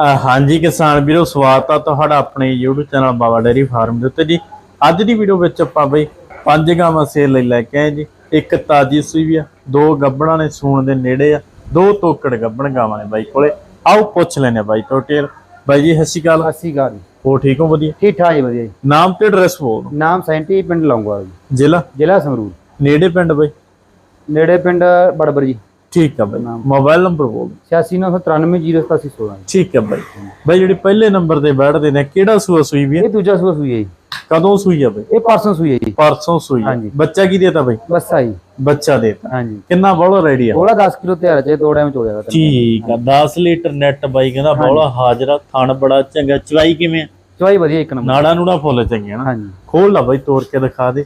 ਹਾਂਜੀ ਕਿਸਾਨ ਵੀਰੋ ਸਵਾਗਤ ਆ ਤੁਹਾਡਾ ਆਪਣੇ YouTube channel Baba dairy farm ਦੇ ਉੱਤੇ ਜੀ। ਅੱਜ ਦੀ ਵੀਡੀਓ ਵਿੱਚ ਆਪਾਂ ਬਈ ਪੰਜ ਗਾਵਾਂ ਸੇਲ ਲਈ ਲੈ ਕੇ ਆਏ ਜੀ। ਇੱਕ ਤਾਜੀ ਸੂਈ ਵੀ ਆ ਦੋ ਗੱਬੜਾਂ ਨੇ ਸੂਣ ਦੇ ਨੇੜੇ ਆ ਦੋ ਤੋਕੜ ਗੱਬਣ ਗਾਵਾਂ ਨੇ ਬਾਈ ਕੋਲੇ। ਆਓ ਪੁੱਛ ਲੈਨੇ ਬਾਈ ਤੋਂ ਟੇਲ ਬਾਈ ਜੀ ਸ਼੍ਰੀ ਅਕਾਲ। ਅੱਸੀ ਗੱਲ ਹੋ ਠੀਕ ਹੋ ਵਧੀਆ? ਠੀਕ ਠਾਕ ਜੀ ਵਧੀਆ ਜੀ। ਨਾਮ ਤੇ ਐਡਰੈਸ ਬੋਲ। ਨਾਮ ਸੈਂਟੀ ਪਿੰਡ ਲੌਂਗਵਾ ਜੀ। ਜ਼ਿਲ੍ਹਾ? ਜ਼ਿਲ੍ਹਾ ਸੰਗਰੂਰ। ਨੇੜੇ ਪਿੰਡ ਬਾਈ? ਨੇੜੇ ਪਿੰਡ ਬੜਬਰ ਜੀ। ਠੀਕ ਆ ਬਾਈ। ਮੋਬਾਈਲ ਨੰਬਰ ਬੋਲ ਦਿਓ। 8699930716 ਜੀ। ਠੀਕ ਆ ਬਾਈ। ਬਾਈ ਜਿਹੜੀ ਪਹਿਲੇ ਨੰਬਰ ਤੇ ਬੈਠਦੇ ਨੇ ਕਿਹੜਾ ਸੂਆ ਸੂਈ ਵੀ ਹੈ ਇਹ ਦੂਜਾ ਸੂਆ ਸੂਈ ਹੈ ਜੀ। ਕਦੋਂ ਸੂਈ ਆ ਬਾਈ? ਇਹ ਪਰਸੋਂ ਸੂਈ ਹੈ ਜੀ। ਪਰਸੋਂ ਸੂਈ। ਹਾਂਜੀ। ਬੱਚਾ ਕੀ ਦੇਤਾ ਬਾਈ? ਬਸ ਆਈ ਬੱਚਾ ਦੇਤਾ। ਹਾਂਜੀ। ਕਿੰਨਾ ਬੋਲਾ ਰੈਡੀ ਆ? ਥੋੜਾ 10 ਕਿਲੋ ਤਿਆਰ ਚ ਦੋ ਟਾਈਮ ਚ ਹੋ ਜਾਏਗਾ ਠੀਕ ਆ। 10 ਲੀਟਰ ਨੈਟ ਬਾਈ ਕਹਿੰਦਾ ਬੋਲਾ ਹਾਜ਼ਰਾ ਥਣ ਬੜਾ ਚੰਗਾ। ਚਵਾਈ ਕਿਵੇਂ? ਚਵਾਈ ਵਧੀਆ ਇੱਕ ਨੰਬਰ। ਨਾੜਾ ਨੂੜਾ ਫੁੱਲ ਚੰਗੇ ਨਾ। ਹਾਂਜੀ। ਖੋਲ ਲਾ ਬਾਈ ਤੋੜ ਕੇ ਦਿਖਾ ਦੇ।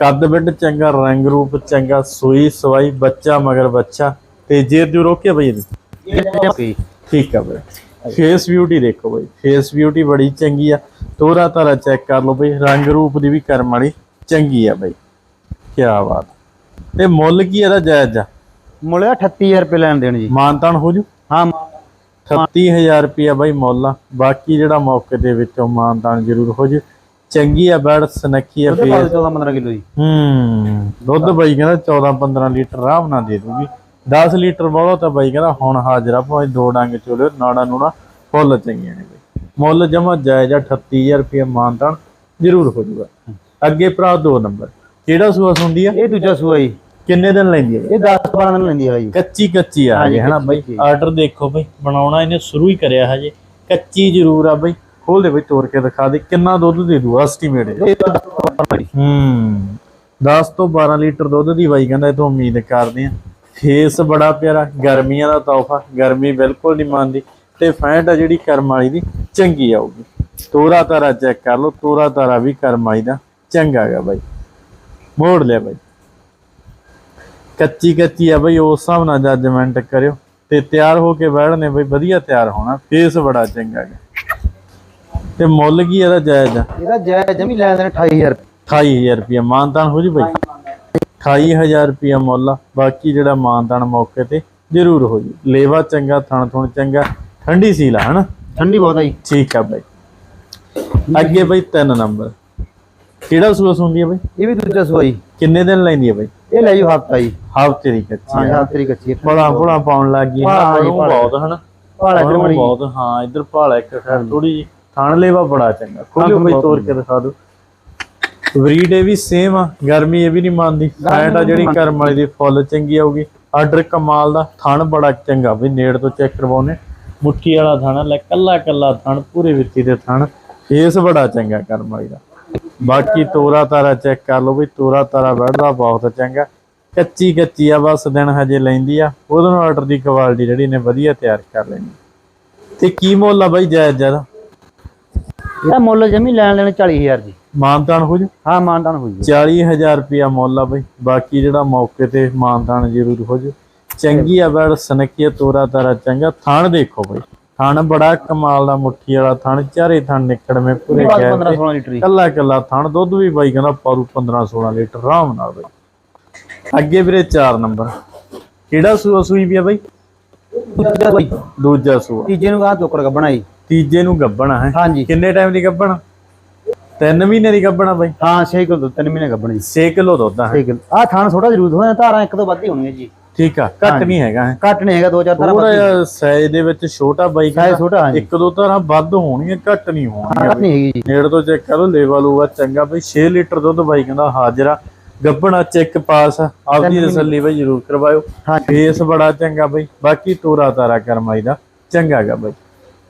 ਕੱਦ ਬਿੱਡ ਚੰਗਾ ਰੰਗ ਰੂਪ ਚੰਗਾ ਸੂਈ ਸਵਾਈ ਬੱਚਾ ਮਗਰ ਬੱਚਾ। ਤੇ ਜੇਰ ਜੂ ਰੋਕਿਆ ਬਾਈ ਇਹਦੀ? ਠੀਕ ਆ ਬਾਈ। ਫੇਸ ਬਿਊਟੀ ਦੇਖੋ ਬਾਈ। ਫੇਸ ਬਿਊਟੀ ਬੜੀ ਚੰਗੀ ਆ। ਤੋਰਾ ਤਾਰਾ ਚੈੱਕ ਕਰ ਲਓ ਬਾਈ। ਰੰਗ ਰੂਪ ਦੀ ਵੀ ਕਰਮ ਵਾਲੀ ਚੰਗੀ ਆ ਬਾਈ। ਕੀ ਬਾਤ। ਤੇ ਮੁੱਲ ਕੀ ਇਹਦਾ ਜਾਇਜ਼ ਆ? ਮੁੱਲਿਆ 38000 ਰੁਪਏ ਲੈਣ ਦੇਣ ਜੀ। ਮਾਨਤਾਨ ਹੋ ਜੂ? ਹਾਂ 38000 ਰੁਪਿਆ ਬਾਈ ਮੁੱਲ ਆ। ਬਾਕੀ ਜਿਹੜਾ ਮੌਕੇ ਦੇ ਵਿੱਚੋਂ ਮਾਨਤਾਨ ਜ਼ਰੂਰ ਹੋ ਜੂ। ਚੰਗੀ ਆ ਬੈੜ ਸਨੱਖੀ ਆ ਉਹਦੇ ਫੇਸ ਬਾਅਦ 14 15 ਕਿਲੋ ਜੀ। ਹੂੰ ਦੁੱਧ ਬਾਈ ਕਹਿੰਦਾ 14 15 ਲੀਟਰ ਆਰਾਮ ਨਾਲ ਦੇ ਦੂਗੀ। 10 ਲੀਟਰ ਬਹੁਤ ਤਾਂ ਬਾਈ ਕਹਿੰਦਾ ਹੁਣ ਹਾਜ਼ਰਾ ਭਾਵੇਂ ਦੋ ਡੰਗ ਚੋਲੇ ਨਾੜਾ ਨੂੜਾ ਫੁੱਲ ਚੰਗੀਆਂ ਨੇ ਬਾਈ। ਮੁੱਲ ਜਮਾ ਜਾਇਜ਼ ਆ 38000 ਰੁਪਏ ਮਾਨਤਾਨ ਜ਼ਰੂਰ ਹੋ ਜੂਗਾ ਅੱਗੇ ਭਰਾ ਦੋ ਨੰਬਰ ਕਿਹੜਾ ਸੂਆ ਸੁੰਦੀ ਆ? ਇਹ ਦੂਜਾ ਸੂਆ ਜੀ। ਕਿੰਨੇ ਦਿਨ ਲੈਂਦੀ ਆ ਬਾਈ? ਇਹ 10 12 ਦਿਨ ਲੈਂਦੀ ਹੈ ਜੀ ਕੱਚੀ ਕੱਚੀ ਆ ਹਾਂਜੀ, ਹਨਾ ਬਾਈ? ਕੱਚੀ। ਆਰਡਰ ਦੇਖੋ ਬਾਈ ਬਣਾਉਣਾ ਇਹਨੇ ਸ਼ੁਰੂ ਹੀ ਕਰਿਆ ਹਜੇ। ਕੱਚੀ ਜ਼ਰੂਰ ਆ ਬਾਈ। ਖੋਲ ਦੇ ਬਾਈ ਤੋੜ ਕੇ ਦਿਖਾ ਦੇ ਕਿੰਨਾ ਦੁੱਧ ਦੇ ਦੂ ਐਸਟੀਮੇਟ ਇਹ ਤਾਂ 10 ਜੀ ਹੂੰ 10 ਤੋਂ 12 ਲੀਟਰ ਦੁੱਧ ਦੀ ਬਾਈ ਕਹਿੰਦਾ ਇਹ ਤੋਂ ਉਮੀਦ ਕਰਦੇ ਆ ਫੇਸ ਬੜਾ ਪਿਆਰਾ ਗਰਮੀਆਂ ਦਾ ਤੋਹਫਾ ਗਰਮੀ ਬਿਲਕੁਲ ਨਹੀਂ ਮੰਨਦੀ। ਤੇ ਫੈਂਟ ਆ ਜਿਹੜੀ ਕਰਮ ਵਾਲੀ ਦੀ ਚੰਗੀ ਆਊਗੀ। ਤੋਰਾ ਤਾਰਾ ਚੈੱਕ ਕਰ ਲਓ ਤੋਰਾ ਤਾਰਾ ਵੀ ਕਰਮ ਵਾਲੀ ਦਾ ਚੰਗਾ ਹੈਗਾ ਬਾਈ। ਮੋੜ ਲਿਆ ਬਾਈ। ਕੱਚੀ ਕੱਚੀ ਆ ਬਈ ਉਸ ਹਿਸਾਬ ਨਾਲ ਜੱਜਮੈਂਟ ਕਰਿਓ। ਤੇ ਤਿਆਰ ਹੋ ਕੇ ਬੈਠਣੇ ਬਈ ਵਧੀਆ ਤਿਆਰ ਹੋਣਾ। ਫੇਸ ਬੜਾ ਚੰਗਾ ਹੈ ਤੇ ਮੁੱਲ ਕੀ ਇਹਦਾ ਜਾਇਜ਼? ਆ ਇਹਦਾ ਜੈ ਜਮੀ ਲੈਣ ਦੇਣ 28000 ਰੁਪਏ। 28000 ਰੁਪਇਆ ਮਾਨਤਾਨ ਹੋ ਜੂ ਬਈ? 28000 ਰੁਪਇਆ ਮੁੱਲ ਆ। ਬਾਕੀ ਜਿਹੜਾ ਮਾਨਤਾਨ ਮੌਕੇ ਤੇ ਜ਼ਰੂਰ ਹੋ ਜੂ। ਲੇਵਾ ਚੰਗਾ ਥਣ ਥਣ ਚੰਗਾ ਠੰਡੀ ਸੀਲ ਆ ਹਨਾ? ਠੰਡੀ ਬਹੁਤ ਆ ਜੀ। ਠੀਕ ਆ ਬਈ। ਅੱਗੇ ਬਈ ਤਿੰਨ ਨੰਬਰ। ਕਿਹੜਾ ਸੂਆ ਸੁੰਦੀ ਆ ਬਈ? ਇਹ ਵੀ ਦੂਜਾ ਸੂਆ ਜੀ। ਕਿੰਨੇ ਦਿਨ ਲੈਂਦੀ ਆ ਬਈ? ਇਹ ਲੈ ਜੀ ਹਫਤਾ ਜੀ। ਹਫ਼ਤੇ ਦੀ ਕੱਚੀ ਹਾਂ ਹਫ਼ਤੇ ਦੀ ਕੱਚੀ ਬੜਾ ਬੜਾ ਪਾਉਣ ਲੱਗ ਗਈ। ਬਹੁਤ ਹਨਾ? ਭਾਲਾ ਬਹੁਤ ਹਾਂ ਇੱਧਰ ਭਾਲਾ ਇੱਕ ਥੋੜੀ ਜੀ। ਥਣ ਲੇਵਾ ਬੜਾ ਚੰਗਾ। ਖੋਲਿਓ ਬਈ ਤੋੜ ਕੇ ਦਿਖਾ ਦਿਓ। ਬਰੀਡ ਇਹ ਵੀ ਸੇਮ ਆ ਗਰਮੀ ਇਹ ਵੀ ਨਹੀਂ ਮੰਨਦੀ। ਫੈਟ ਆ ਜਿਹੜੀ ਕਰਮ ਵਾਲੀ ਦੀ ਫੁੱਲ ਚੰਗੀ ਆਊਗੀ। ਆਰਡਰ ਕਮਾਲ ਦਾ ਥਣ ਬੜਾ ਚੰਗਾ। ਵੀ ਨੇੜ ਤੋਂ ਚੈੱਕ ਕਰਵਾਉਨੇ ਮੁੱਠੀ ਵਾਲਾ ਥਣ ਲੈ ਕੱਲਾ ਕੱਲਾ ਥਣ ਪੂਰੇ ਵਿੱਚੀ ਦੇ ਥਣ। ਫੇਸ ਬੜਾ ਚੰਗਾ ਕਰਮ ਵਾਲੀ ਦਾ। ਬਾਕੀ ਤੋਰਾ ਤਾਰਾ ਚੈੱਕ ਕਰ ਲਓ ਵੀ ਤੋਰਾ ਤਾਰਾ ਬੈਠਦਾ ਬਹੁਤ ਚੰਗਾ। ਕੱਚੀ ਕੱਚੀ ਆ ਬਸ ਦਿਨ ਹਜੇ ਲੈਂਦੀ ਆ। ਉਹਦੇ ਨਾਲ ਆਰਡਰ ਦੀ ਕੁਆਲਿਟੀ ਜਿਹੜੀ ਨੇ ਵਧੀਆ ਤਿਆਰ ਕਰ ਲੈਣੀ ਤੇ ਕੀ ਮੁੱਲ ਆ ਬਾਈ ਜਾਇਜ਼ ਜ਼ਿਆਦਾ ਇਹਦਾ ਮੁੱਲ ਜਮੀ ਲੈਣ ਦੇਣ 40000 ਜੀ। ਮਾਨਤਾਨ ਹੋ ਜੂ? ਹਾਂ ਮਾਨਦਾਨ ਹੋਈ ਜੀ। 40000 ਰੁਪਿਆ ਮੁੱਲ ਆ ਬਈ। ਬਾਕੀ ਜਿਹੜਾ ਮੌਕੇ ਤੇ ਮਾਨਤਾਨ ਜ਼ਰੂਰ ਹੋ ਜੂ। ਚੰਗੀ ਆ ਬੜ ਸਨਕੀ ਆ, ਤੋਰਾ ਤਾਰਾ ਚੰਗਾ। ਥਣ ਦੇਖੋ ਬਈ। ਥਣ ਬੜਾ ਕਮਾਲ ਦਾ ਮੁੱਠੀ ਵਾਲਾ ਥਣ। ਚਾਰੇ ਥਣ ਨਿਕੜਵੇਂ ਪੂਰੇ ਗੈਪ 15 ਤੇ। 16 ਲੀਟਰ ਕੱਲਾ ਕੱਲਾ ਥਣ। ਦੁੱਧ ਵੀ ਬਾਈ ਕਹਿੰਦਾ ਪਾਰੂ 15 16 ਲੀਟਰ। ਆਰਾਮ ਨਾਲ ਬਈ। ਅੱਗੇ ਵੀਰੇ 4 ਨੰਬਰ। ਕਿਹੜਾ ਸੂਆ ਸੂਈ ਵੀ ਆ ਬਈ? ਦੂਜਾ ਸੂਆ। ਤੀਜੇ ਨੂੰ ਕਹਾ ਚੋਕੜ ਗੱਬਣਾ ਜੀ। ਤੀਜੇ ਨੂੰ ਗੱਬਣਾ ਹੈ। ਹਾਂਜੀ। ਕਿੰਨੇ ਟਾਈਮ ਦੀ ਗੱਬਣਾ 3 ਮਹੀਨੇ ਦੀ ਗੱਬਣਾ ਬਾਈ। ਹਾਂ 6 ਕਿਲੋ ਤਿੰਨ ਮਹੀਨੇ ਗੱਬਣ ਜੀ। 6 ਕਿਲੋ ਦੁੱਧ ਹੈ 6 ਕਿਲੋ। ਆ ਥਾਣ ਥੋੜਾ ਜ਼ਰੂਰ ਹੋਇਆ ਧਾਰਾਂ ਇੱਕ ਤੋਂ ਵੱਧ ਹੀ ਹੋਣਗੀਆਂ ਜੀ। ਠੀਕ ਆ ਘੱਟ ਨਹੀਂ ਹੈਗਾ ਹੈ ਘੱਟ ਨਹੀਂ ਹੈਗਾ ਦੋ ਚਾਰ ਧਾਰਾਂ ਥੋੜਾ ਸਾਈਜ਼ ਦੇ ਵਿੱਚ ਛੋਟਾ ਬਾਈ ਸਾਈਜ਼ ਛੋਟਾ ਹਾਂਜੀ। ਇੱਕ ਦੋ ਤਰ੍ਹਾਂ ਵੱਧ ਹੋਣਗੀਆਂ ਘੱਟ ਨਹੀਂ ਹੋਣਗੀਆਂ ਘੱਟ ਨਹੀਂ ਹੈਗੀ ਜੀ। ਨੇੜ ਤੋਂ ਚੈੱਕ ਕਰੋ ਲੈਵਲ ਹੋਊਗਾ ਚੰਗਾ ਬਈ। 6 ਲੀਟਰ ਦੁੱਧ ਬਾਈ ਕਹਿੰਦਾ ਹਾਜ਼ਰਾ। ਗੱਬਣਾ ਚੈੱਕ ਪਾਸ ਆਪਦੀ ਤਸੱਲੀ ਬਈ ਜ਼ਰੂਰ ਕਰਵਾਇਓ। ਫੇਸ ਬੜਾ ਚੰਗਾ ਬਈ। ਬਾਕੀ ਤੋਰਾ ਤਾਰਾ ਕਰਮਾਈ ਦਾ ਚੰਗਾ ਗਾ ਬਈ।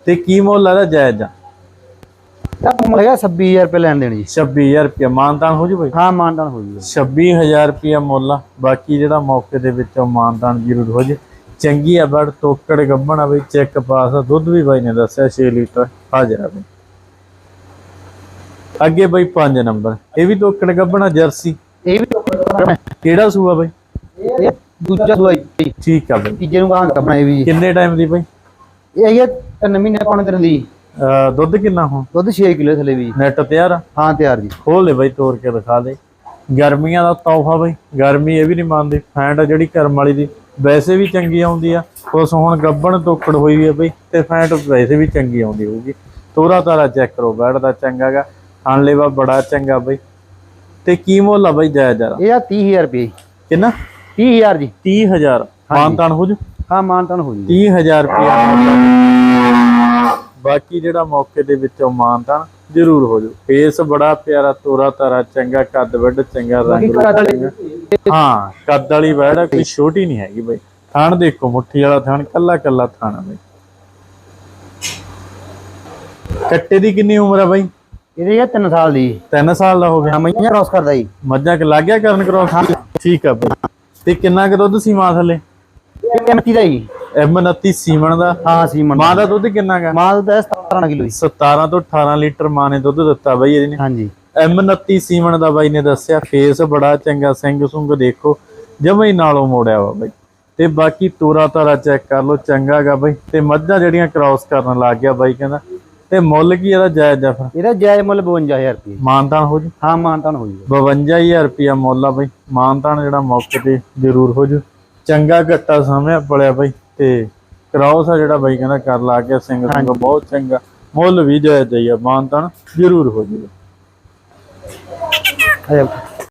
ਤੇ ਕੀ ਮੁੱਲ ਇਹਦਾ ਜਾਇਜ਼? ਆ ਤਾਂ ਮੁੱਲ ਹੈਗਾ 26000 ਰੁਪਏ ਲੈਣ ਦੇਣ ਜੀ। 26000 ਰੁਪਏ ਮਾਨਤਾਨ ਹੋ ਜੂ ਬਈ ਹਾਂ ਮਾਨਦਾਨ ਹੋ ਜੂਗਾ 26000 ਰੁਪਏ ਮੁੱਲ ਆ। ਬਾਕੀ ਜਿਹੜਾ ਮੌਕੇ ਦੇ ਵਿੱਚੋਂ ਮਾਨਤਾਨ ਜ਼ਰੂਰ ਹੋ ਜੇ। ਚੰਗੀ ਆ ਬੜ ਤੋਕੜ ਗੱਬਣਾ ਬਈ ਚੈੱਕ ਪਾਸ ਆ, ਦੁੱਧ ਵੀ ਬਾਈ ਨੇ ਦੱਸਿਆ 6 ਲੀਟਰ ਹਾਜ਼ਰ ਆ ਬਈ। ਅੱਗੇ ਬਈ 5 ਨੰਬਰ। ਇਹ ਵੀ ਤੋਕੜ ਗੱਬਣਾ ਜਰਸੀ? ਇਹ ਵੀ ਕਿਹੜਾ ਸੂਆ ਬਈ? ਇਹ ਦੂਜਾ ਸੂਆ ਠੀਕ ਆ ਬਈ। ਤੀਜੇ ਨੂੰ ਕਹਾ ਗੱਬਣਾ ਇਹ ਵੀ। ਕਿੰਨੇ ਟਾਈਮ ਦੀ ਬਈ? ਇਹ ਹੈਗੀ ਤਿੰਨ ਮਹੀਨੇ ਪਾਉਣੇ ਤਿੰਨ ਦੀ ਅਹ ਦੁੱਧ ਕਿੰਨਾ ਹੁਣ? ਦੁੱਧ 6 ਕਿਲੋ ਥਲੇ ਵੀ। ਨੈਟ ਤਿਆਰ ਆ? ਹਾਂ ਤਿਆਰ ਜੀ। ਖੋਲ ਦੇ ਬਈ ਤੋੜ ਕੇ ਦਿਖਾ ਦੇ। ਗਰਮੀਆਂ ਦਾ ਤੋਹਫਾ ਬਈ। ਗਰਮੀ ਇਹ ਵੀ ਨਹੀਂ ਮੰਨਦੀ। ਫੈਂਟ ਆ ਜਿਹੜੀ ਕਰਮ ਵਾਲੀ ਦੀ। ਵੈਸੇ ਵੀ ਚੰਗੀ ਆਉਂਦੀ ਆ। ਉਸ ਹੁਣ ਗੱਬਣ ਤੋਕੜ ਹੋਈ ਵੀ ਆ ਬਈ ਤੇ ਫੈਟ ਵੈਸੇ ਵੀ ਚੰਗੀ ਆਉਂਦੀ ਹੋਊਗੀ। ਤੋਰਾ ਤਾਰਾ ਚੈੱਕ ਕਰੋ ਬੈਡ ਦਾ ਚੰਗਾਗਾ ਖਾਣ ਲੇਵਾ ਬੜਾ ਚੰਗਾ ਬਈ। ਤੇ ਕੀ ਮੁੱਲ ਆ ਬਈ ਜਾਇਜ਼ ਜਰਾ ਇਹ ਆ 30000 ਰੁਪਏ। ਕਿੰਨਾ? 30000 ਜੀ। 30000 ਮਾਨਤਾਨ ਹੋ ਜੂ? ਹਾਂ ਮਾਨਤਾਨ ਹੋ ਜੀ। 30000 ਰੁਪਇਆ। ਬਾਕੀ ਜਿਹੜਾ ਮੌਕੇ ਦੇ ਵਿੱਚੋਂ ਮਾਨਤਾਨ ਜ਼ਰੂਰ ਹੋ ਜੂ ਫੇਸ ਬੜਾ ਪਿਆਰਾ ਤੋਰਾ ਤਾਰਾ ਚੰਗਾ ਕੱਦ ਵੱਡ ਚੰਗਾ ਰੰਗ। ਹਾਂ ਕੱਦ ਵਾਲੀ ਵੈੜ ਕੋਈ ਛੋਟੀ ਨਹੀਂ ਹੈਗੀ ਬਈ। ਥਣ ਦੇਖੋ ਮੁੱਠੀ ਵਾਲਾ ਥਣ ਕੱਲਾ ਕੱਲਾ ਥਣ ਬਈ। ਕੱਟੇ ਦੀ ਕਿੰਨੀ ਉਮਰ ਆ ਬਈ? ਇਹਦੇ ਆ 3 ਸਾਲ ਦੀ। 3 ਸਾਲ ਦਾ ਹੋ ਗਿਆ। ਮਈਆਂ ਕ੍ਰਾਸ ਕਰਦਾ ਜੀ। ਮੱਝਾਂ ਕਿ ਲੱਗ ਗਿਆ ਕਰਨ ਕਰਾਸ ਠੀਕ ਆ ਬਈ। ਤੇ ਕਿੰਨਾ ਕੁ ਦੁੱਧ ਸੀ ਮਾਂ ਥੱਲੇ? ਇਹ ਕਿੰਮਤੀ ਦਾ ਜੀ। M29 ਸੀਮਨ ਦਾ? ਹਾਂ ਸੀਮਨ ਮਾਂ ਦਾ ਦੁੱਧ ਕਿੰਨਾ ਗਾ ਮਾਲ ਦਾ 17 ਕਿਲੋ ਜੀ। 17 ਤੋਂ 18 ਲੀਟਰ ਮਾਂ ਨੇ ਦੁੱਧ ਦਿੱਤਾ ਬਾਈ ਇਹਨੇ ਹਾਂਜੀ। M29 ਸੀਮਨ ਦਾ ਬਾਈ ਨੇ ਦੱਸਿਆ ਫੇਸ ਬੜਾ ਚੰਗਾ ਸਿੰਘ ਸੁੰਗ ਦੇਖੋ ਜਮਾ ਹੀ ਨਾਲੋਂ ਮੋੜਿਆ ਵਾ ਬਾਈ। ਤੇ ਬਾਕੀ ਤੋਰਾ ਤਾਰਾ ਚੈੱਕ ਕਰ ਲਓ ਚੰਗਾ ਗਾ ਬਾਈ। ਤੇ ਮੱਝਾਂ ਜਿਹੜੀਆਂ ਕ੍ਰਾਸ ਕਰਨ ਲੱਗ ਗਿਆ ਬਾਈ ਕਹਿੰਦਾ। ਤੇ ਮੁੱਲ ਕੀ ਇਹਦਾ ਜਾਇਜ਼ ਆ ਫਿਰ? ਇਹਦਾ ਜਾਇਜ਼ ਮੁੱਲ 52000 ਰੁਪਏ ਮਾਨਤਾਨ ਹੋ ਜੂ? ਹਾਂ ਮਾਨਤਾਨ ਹੋ ਜੀ 52000 ਰੁਪਿਆ ਮੁੱਲ ਆ ਬਾਈ। ਮਾਨਤਾਨ ਜਿਹੜਾ ਮੌਕੇ ਤੇ ਜ਼ਰੂਰ ਹੋ ਜੂ। ਚੰਗਾ ਘੱਟਾ ਸਾਹਮਣੇ ਪੜਿਆ ਬਾਈ। ਤੇ ਕ੍ਰਾਸ ਆ ਜਿਹੜਾ ਬਾਈ ਕਹਿੰਦਾ ਕਰ ਲਾ ਕੇ ਸਿੰਘ ਸੁੰਗ ਬਹੁਤ ਚੰਗਾ। ਮੁੱਲ ਵੀ ਜਾਇਜ਼ ਹੀ ਮਾਨਤਾਨ ਜ਼ਰੂਰ ਹੋ ਜੂਗਾ